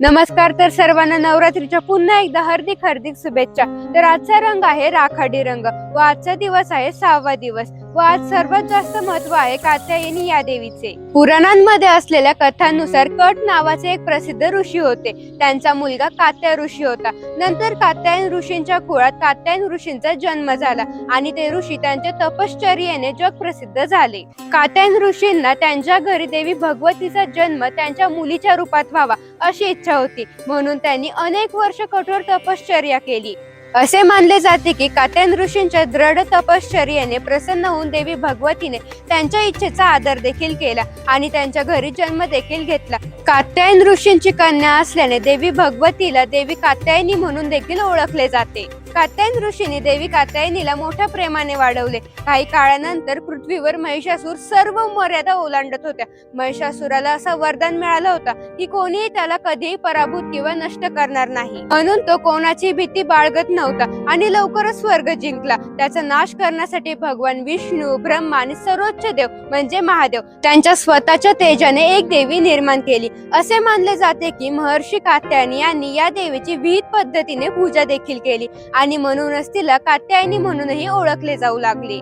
नमस्कार तर सर्वांना नवरात्रीच्या पुन्हा एकदा हार्दिक हार्दिक शुभेच्छा. तर आजचा रंग आहे राखाडी रंग व आजचा दिवस आहे सहावा दिवस व आज सर्वात जास्त महत्त्व आहे कात्यायनी या देवीचे. पुराणांमध्ये असलेल्या कथांनुसार कट नावाचे एक प्रसिद्ध ऋषी होते. त्यांचा मुलगा कात्या ऋषी होता. नंतर कात्यायन ऋषींच्या कुळात कात्यायन ऋषींचा जन्म झाला आणि ते ऋषी त्यांच्या तपश्चर्येने जग प्रसिद्ध झाले. कात्यायन ऋषींना त्यांच्या घरी देवी भगवतीचा जन्म त्यांच्या मुलीच्या रूपात व्हावा अशी इच्छा होती. म्हणून त्यांनी अनेक वर्ष कठोर तपश्चर्या केली. असे मानले जाते की कात्यान ऋषींच्या दृढ तपश्चर्याने प्रसन्न होऊन देवी भगवतीने त्यांच्या इच्छेचा आदर देखील केला आणि त्यांच्या घरी जन्म देखील घेतला. कात्यायन ऋषींची कन्या असल्याने देवी भगवतीला देवी कात्यायनी म्हणून देखील ओळखले जाते. कात्यायन ऋषीने देवी कात्यायनीला मोठ्या प्रेमाने वाढवले. काही काळानंतर पृथ्वीवर महिषासूर सर्व मर्यादा ओलांडत होत्या. महिषासुराला असा वरदान मिळाला होता की कोणीही त्याला कधीही पराभूत किंवा नष्ट करणार नाही. म्हणून तो कोणाची भीती बाळगत नव्हता आणि लवकरच स्वर्ग जिंकला. त्याचा नाश करण्यासाठी भगवान विष्णू ब्रह्मा आणि सर्वोच्च देव म्हणजे महादेव त्यांच्या स्वतःच्या तेजाने एक देवी निर्माण केली. असे मानले जाते की महर्षी कात्यायनी यांनी या देवीची विविध पद्धतीने पूजा देखील केली आणि म्हणूनच तिला कात्यायनी म्हणूनही ओळखले जाऊ लागले.